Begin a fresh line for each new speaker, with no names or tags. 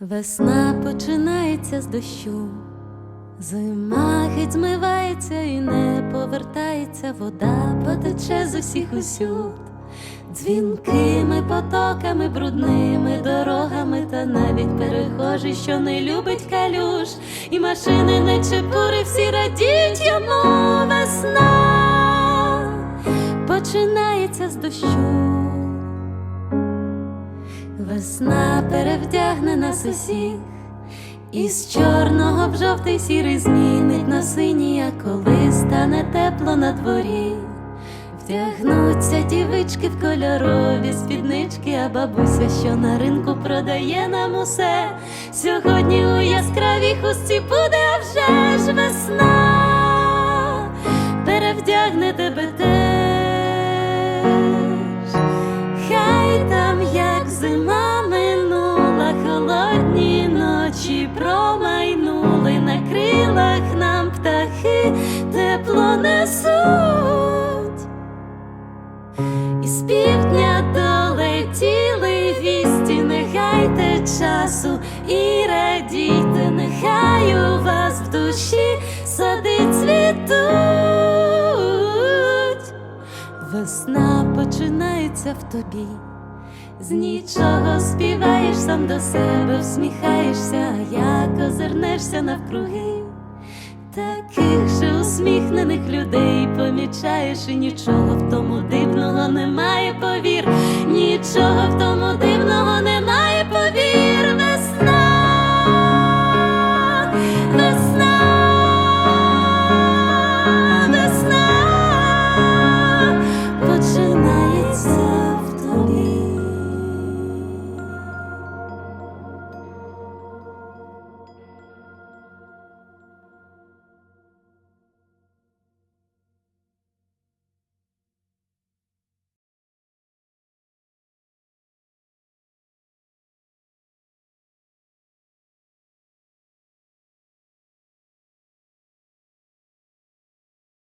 Весна починається з дощу, зима геть змивається і не повертається, вода потече з усіх усюд, дзвінкими потоками, брудними дорогами, та навіть перехожий, що не любить калюш, і машини не чепури, всі радіють починається з дощу. Весна перевдягне нас усіх, із чорного в жовтий сірий змінить на синій, а коли стане тепло на дворі, вдягнуться дівички в кольорові спіднички, а бабуся, що на ринку продає нам усе. Сьогодні у яскравій хустці буде вже ж весна, перевдягне тебе теж. Промайнули, на крилах нам птахи тепло несуть, і з півдня долетіли вісті, не гайте часу і радійте, нехай у вас в душі сади цвітуть. Весна починається в тобі, з нічого співаєш сам до себе, всміхаєшся, як озирнешся навкруги. Таких же усміхнених людей помічаєш, і нічого в тому дивного немає, повір, нічого в тому